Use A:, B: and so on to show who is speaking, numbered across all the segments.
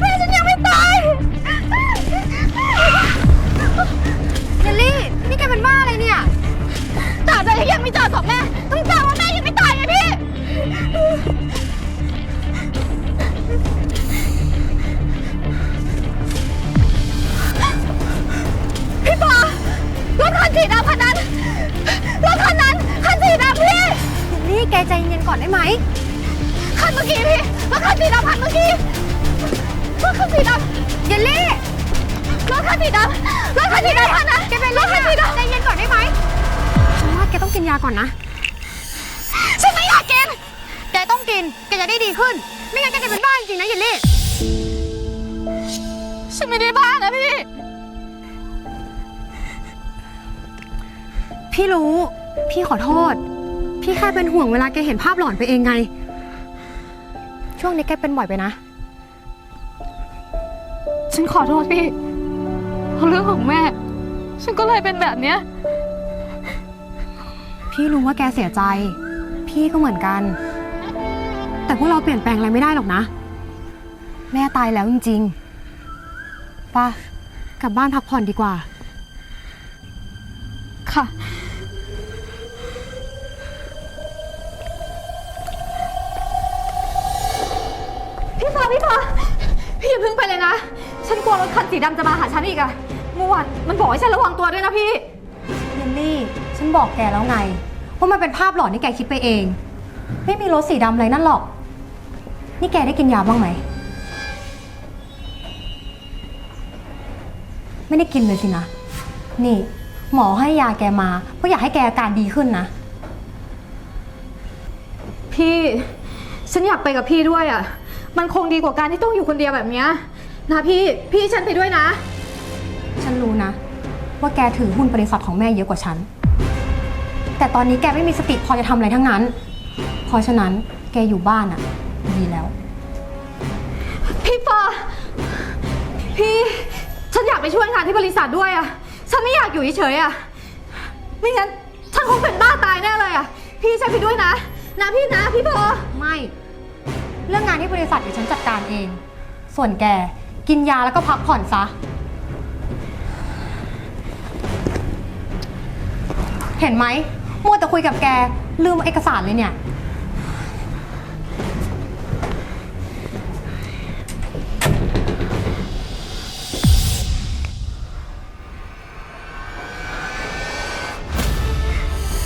A: แม่ฉันยังไม่ตายเยลลี่ นี่แกเป็นบ้าอะไรเนี่ยตราบใดที่ยังไม่เจอศพแม่ ต้องจำว่าแม่ยังไม่ตายไงพี่ พี่ปอรถคันสีดำคันนั้น รถคันนั้น คันสีดำพี่ นี่แกใจเย็นก่อนได้ไหม คันเมื่อกี้พี่รถคันสีดำคันเมื่อกี้ รถคันสีดำเยลลี่รถคันสีดำรถคันสีดำคันนั้นแกเป็นรถคันสีดำใจเย็นก่อนได้ไหมฉันว่าแกต้องกินยาก่อนนะฉันไม่อยากกินแกต้องกินแกจะได้ดีขึ้น ไม่งั้นแกจะเป็นบ้าจริงๆนะเยลลี่ฉันไม่ได้บ้านะพี่ พี่รู้ พี่ขอโทษ พี่แค่เป็นห่วงเวลาแกเห็นภาพหลอนไปเองไง ช่วงนี้แกเป็นบ่อยไปนะ
B: ฉันขอโทษพี่เพราะเรื่องของแม่ ฉันก็เลยเป็นแบบเนี้ย
A: พี่รู้ว่าแกเสียใจ พี่ก็เหมือนกัน แต่พวกเราเปลี่ยนแปลงอะไรไม่ได้หรอกนะ แม่ตายแล้วจริงๆป่ะกลับบ้านพักผ่อนดีกว่า
B: ค่ะ พี่ฟ้าพี่ฟ้าพี่อย่าเพิ่งไปเลยนะ ฉันกลัวรถคันสีดำจะมาหาฉันอีกอะเมื่อวานมันบอกให้ฉันระวังตัวด้วยนะพี่
A: เยลลี่ ฉันบอกแกแล้วไง ว่ามันเป็นภาพหลอนที่แกคิดไปเอง ไม่มีรถสีดำอะไรนั่นหรอก นี่แกได้กินยาบ้างไหม ไม่ได้กินเลยสินะ นี่ หมอให้ยาแกมาเพราะอยากให้แกอาการดีขึ้นนะ
B: พี่ ฉันอยากไปกับพี่ด้วยอะมันคงดีกว่าการที่ต้องอยู่คนเดียวแบบเนี้ย นะพี่พี่ฉันไปด้วยนะ
A: ฉันรู้นะ ว่าแกถือหุ้นบริษัทของแม่เยอะกว่าฉัน แต่ตอนนี้แกไม่มีสติพอจะทำอะไรทั้งนั้น เพราะฉะนั้นแกอยู่บ้านอะดีแล้ว
B: พี่ฟ้าพี่ฉันอยากไปช่วยงานที่บริษัทด้วยอะฉันไม่อยากอยู่เฉยๆอะไม่งั้นฉันคงเป็นบ้าตายแน่เลยอะพี่ฉันไปด้วยนะ นะพี่นะพี่พอ
A: ไม่ เรื่องงานที่บริษัทเดี๋ยวฉันจัดการเอง ส่วนแก กินยาแล้วก็พักผ่อนซะ เห็นไหมมัวแต่คุยกับแก ลืมเอกสารเลยเนี่ย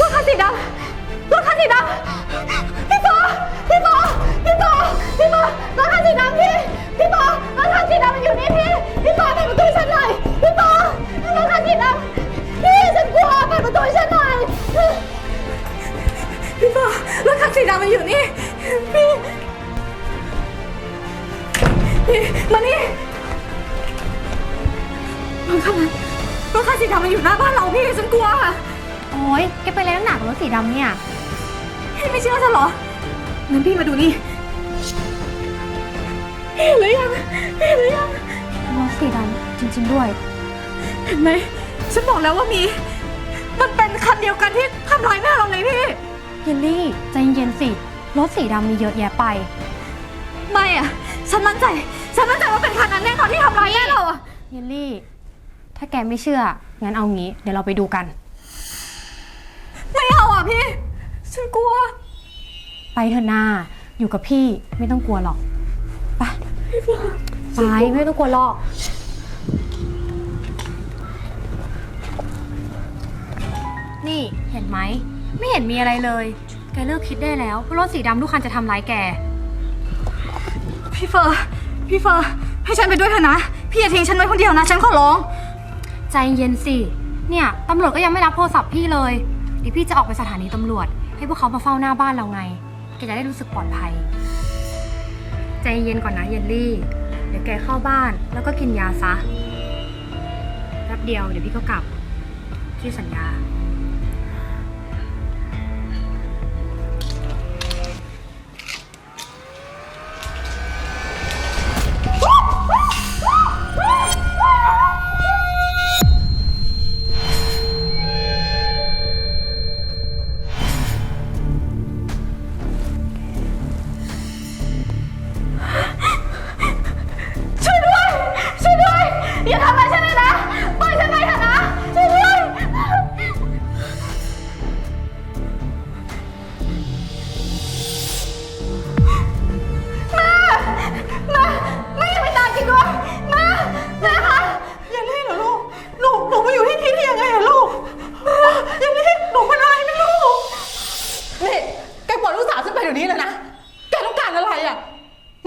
B: รถคันสีดำรถคันสีดำพี่ปอพี่ปอพี่ปอพี่ปอรถคันสีดำพี่พี่ สีดำมันอยู่นี่พี่ พี่ปอเปิดประตูให้ฉันหน่อย พี่ปอรถคันสีดำพี่ฉันกลัวเปิดประตูให้ฉันหน่อย พี่ปอรถคันสีดำมันอยู่นี่ พี่พี่มานี่รถคันนั้นรถคันสีดำมันอยู่หน้าบ้านเราพี่ฉันกลัว
A: โอ้ยแกไปเล่นหนักบรถสีดำเนี่ย
B: พี่ไม่เชื่อฉันเหรองั้นพี่มาดูนี่ เห็นหรือยังเห็นหรือยัง
A: รถสีดำจริง ๆ ด้วย
B: เห็นไหมฉันบอกแล้วว่ามี มันเป็นคันเดียวกันที่ทำร้ายแม่เราเลยพี่
A: เยลลี่ใจเย็นๆสิรถสีดำมีเยอะแยะไป
B: ไม่อะฉันมั่นใจ ฉันมั่นใจว่าเป็นคันนั้นแน่นอนที่ทำร้ายแม่เราอะ
A: เยลลี่ ถ้าแกไม่เชื่อ งั้นเอางี้ เดี๋ยวเราไปดูกัน
B: ไม่เอาอะพี่ ฉันกลัว
A: ไปเถอะนาอยู่กับพี่ไม่ต้องกลัวหรอก ไป ไปไม่ต้องกลัวหรอก นี่เห็นไหม ไม่เห็นมีอะไรเลย แกเลิกคิดได้แล้วว่ารถสีดำทุกคันจะทำร้ายแก
B: พี่เฟอร์ พี่เฟอร์ ให้ฉันไปด้วยเถอะนะ พี่อย่าทิ้งฉันไว้คนเดียวนะ ฉันขอร้อง
A: ใจเย็นสิ เนี่ยตำรวจก็ยังไม่รับโทรศัพท์พี่เลยเดี๋ยวพี่จะออกไปสถานีตำรวจ ให้พวกเขามาเฝ้าหน้าบ้านเราไง แกจะได้รู้สึกปลอดภัย ใจเย็นก่อนนะเยลลี่ เดี๋ยวแกเข้าบ้านแล้วก็กินยาซะแป๊บเดียวเดี๋ยวพี่ก็กลับ ที่สัญญา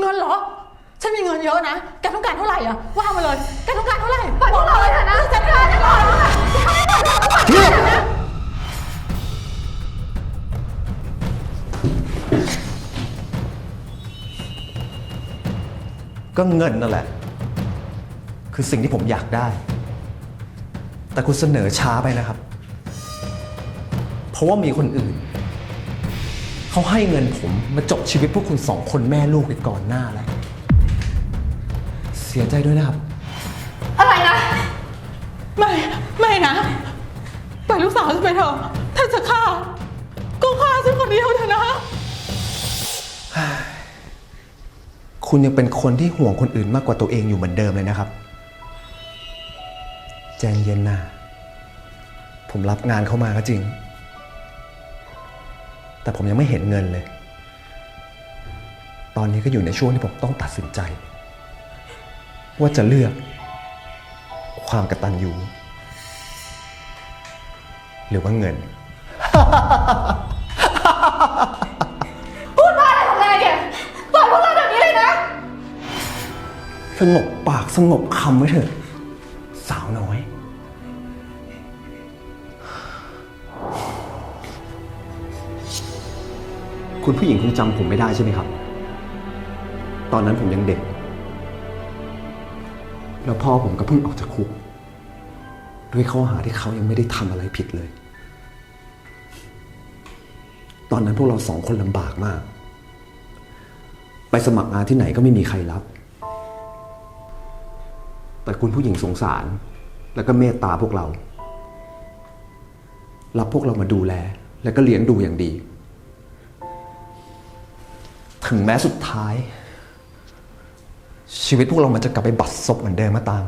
C: เงินเหรอ ฉันมีเงินเยอะนะ แกต้องการเท่าไหร่อะว่ามาเลย แกต้องการเท่าไหร่ปล่อยพวกเราเลยเถอะนะจัดการได้ก่อนแล้วค่ะถ้าไม่ปล่อยเราก็ปล่อยไม่ได้นะ
D: ก็เงินนั่นแหละ คือสิ่งที่ผมอยากได้ แต่คุณเสนอช้าไปนะครับ เพราะว่ามีคนอื่น เขาให้เงินผมมาจบชีวิตพวกคุณสองคนแม่ลูกไปก่อนหน้าแล้ว เสียใจด้วยนะครับ
C: อะไรนะ ไม่ ไม่นะปล่อยลูกสาวฉันไปเถอะ ถ้าจะฆ่า ก็ฆ่าฉันคนเดียวเถอะนะ
D: คุณยังเป็นคนที่ห่วงคนอื่นมากกว่าตัวเองอยู่เหมือนเดิมเลยนะครับ แจงเย็นนะ ผมรับงานเข้ามาก็จริง แต่ผมยังไม่เห็นเงินเลย ตอนนี้ก็อยู่ในช่วงที่ผมต้องตัดสินใจ ว่าจะเลือก ความกระตันยูหรือว่าเงิน
C: พูดบ้าอะไรของนายเนี่ยปล่อยพวกเราแบบนี้เลยนะ
D: สงบปากสงบคำไว้เถอะ คุณผู้หญิงคงจำผมไม่ได้ใช่ไหมครับ ตอนนั้นผมยังเด็ก แล้วพ่อผมก็เพิ่งออกจากคุก ด้วยข้อหาที่เขายังไม่ได้ทำอะไรผิดเลย ตอนนั้นพวกเราสองคนลำบากมาก ไปสมัครงานที่ไหนก็ไม่มีใครรับ แต่คุณผู้หญิงสงสาร แล้วก็เมตตาพวกเรา รับพวกเรามาดูแล แล้วก็เลี้ยงดูอย่างดี ถึงแม้สุดท้าย ชีวิตพวกเรามันจะกลับไปบัดซบเหมือนเดิมมาตาม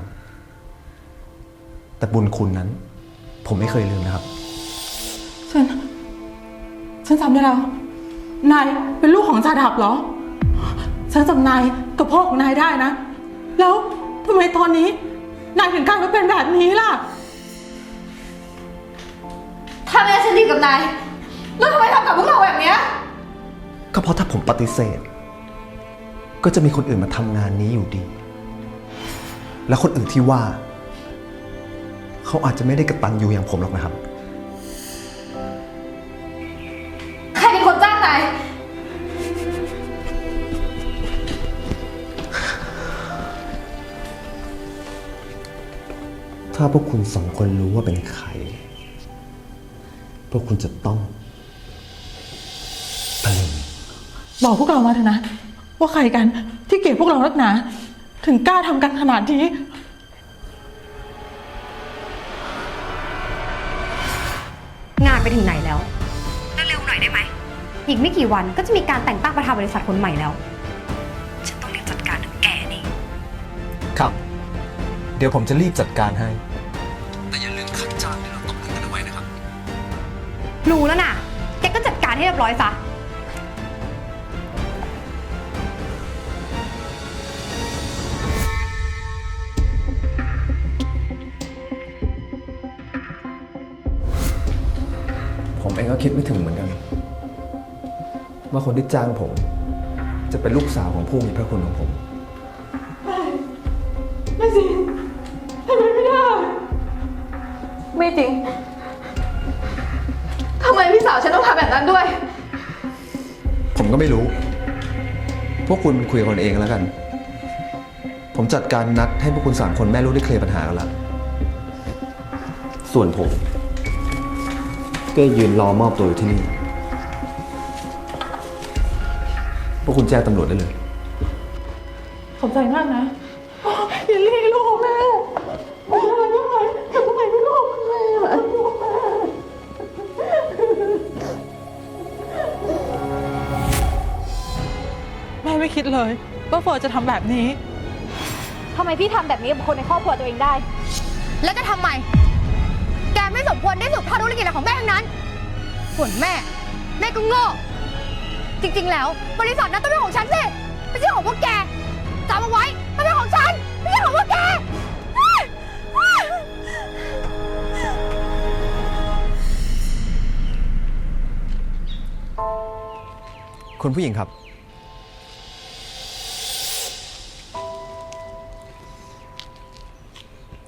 D: แต่บุญคุณนั้น ผมไม่เคยลืมนะครับ
C: ฉัน ฉันจำได้แล้ว นายเป็นลูกของจ่าดับเหรอ ฉันจำนายกับพ่อของนายได้นะ แล้วทำไมตอนนี้ นายถึงกลายมาเป็นแบบนี้ล่ะ
A: ถ้าแม่ฉันดีกับนาย แล้วทำไมทำกับพวกเราแบบเนี้ย
D: ก็เพราะถ้าผมปฏิเสธ ก็จะมีคนอื่นมาทำงานนี้อยู่ดี และคนอื่นที่ว่า เขาอาจจะไม่ได้กระตันอยู่อย่างผมหรอกนะครับ
A: ใครเป็นคนจ้างนาย
D: ถ้าพวกคุณสองคนรู้ว่าเป็นใคร พวกคุณจะต้องตะลึง
C: บอกพวกเรามาเถอะนะ ว่าใครกันที่เกลียดพวกเรานักหนา ถึงกล้าทำกันขนาดนี้
A: งานไปถึงไหนแล้ว เร็วๆหน่อยได้ไหม อีกไม่กี่วันก็จะมีการแต่งตั้งประธานบริษัทคนใหม่แล้ว ฉันต้องรีบจัดการถึงแกนี่
D: ครับ เดี๋ยวผมจะรีบจัดการให้ แต่อย่าลืมค่าจ้างที่เราตกลงกันเอาไว้นะครับ
A: รู้แล้วนะแกก็จัดการให้เรียบร้อยซะ
D: ผมเองก็คิดไม่ถึงเหมือนกัน ว่าคนที่จ้างผม จะเป็นลูกสาวของผู้มีพระคุณของผม
C: ไม่จริงทำไมไม่ได้
A: ไม่จริง ทำไมพี่สาวฉันต้องทำแบบนั้นด้วย
D: ผมก็ไม่รู้ พวกคุณคุยกับคนเองแล้วกัน ผมจัดการนัดให้พวกคุณสามคนแม่ลูกได้เคลียร์ปัญหากันแล้วส่วนผม ก็ยืนรอมอบตัวอยู่ที่นี่ พวกคุณแจ้งตำรวจได้เลย
C: ขอบใจมากนะโอ้ยอย่าเรียกลูกแม่ไม่เป็นไรไม่เป็นไรทำไมไม่ลูกแม่ล่ะแม่ไม่คิดเลยว่าเฟิร์นจะทำแบบนี้
A: ทำไมพี่ทำแบบนี้กับคนในครอบครัวตัวเองได้ แล้วจะทำไมแกไม่ มควรได้สืบทอดธุรกิจอะไรของแม่ทั้งนั้น ส่วนแม่ แม่ก็โง่ จริงๆ แล้ว บริษัทนั้นต้องเป็นของฉันสิ ไม่ใช่ของพวกแกจำเอาไว้มันเป็นของฉัน ไม่ใช่ของพวกแก
D: คุณผู้หญิงครับ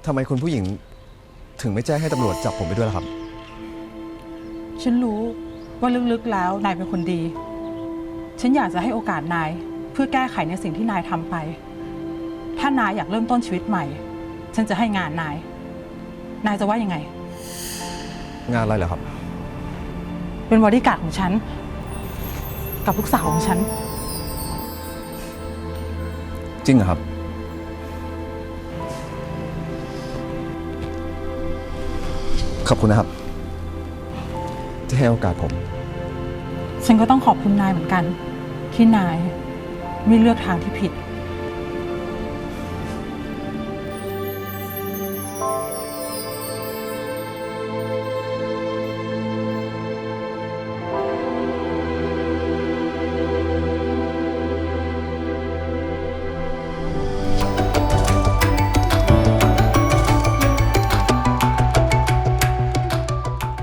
D: ทำไมคุณผู้หญิง ถึงไม่แจ้งให้ตำรวจจับผมไปด้วยล่ะครับ
C: ฉันรู้ว่าลึกๆแล้วนายเป็นคนดี ฉันอยากจะให้โอกาสนายเพื่อแก้ไขในสิ่งที่นายทำไป ถ้านายอยากเริ่มต้นชีวิตใหม่ ฉันจะให้งานนาย นายจะว่ายังไง
D: งานอะไรเหรอครับ
C: เป็นบอดี้การ์ดของฉัน กับลูกสาวของฉัน
D: จริงเหรอครับ ขอบคุณนะครับ ที่ให้โอกาสผม
C: ฉันก็ต้องขอบคุณนายเหมือนกัน ที่นายไม่เลือกทางที่ผิด